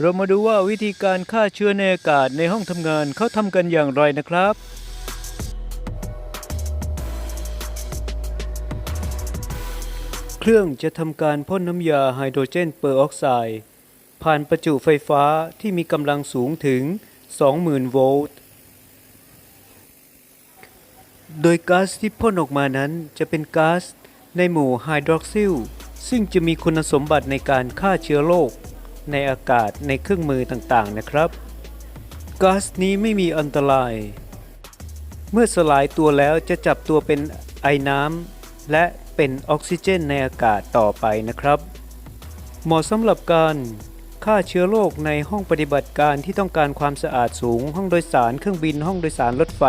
เรามาดูว่าวิธีการฆ่าเชื้อในอากาศในห้องทำงานเขาทำกันอย่างไรนะครับ เครื่องจะทำการพ่นน้ำยาไฮโดรเจนเปอร์ออกไซด์ผ่านประจุไฟฟ้าที่มีกำลังสูงถึง 20,000 โวลต์ โดยก๊าซที่พ่นออกมานั้นจะเป็นก๊าซในหมู่ไฮดรอกซิลซึ่งจะมีคุณสมบัติในการฆ่าเชื้อโรค ในอากาศในเครื่องมือต่างๆนะครับก๊าซนี้ไม่มีอันตราย เมื่อสลายตัวแล้วจะจับตัวเป็นไอน้ำและเป็นออกซิเจนในอากาศต่อไปนะครับ เหมาะสำหรับการฆ่าเชื้อโรคในห้องปฏิบัติการที่ต้องการความสะอาดสูง ห้องโดยสารเครื่องบินห้องโดยสารรถไฟ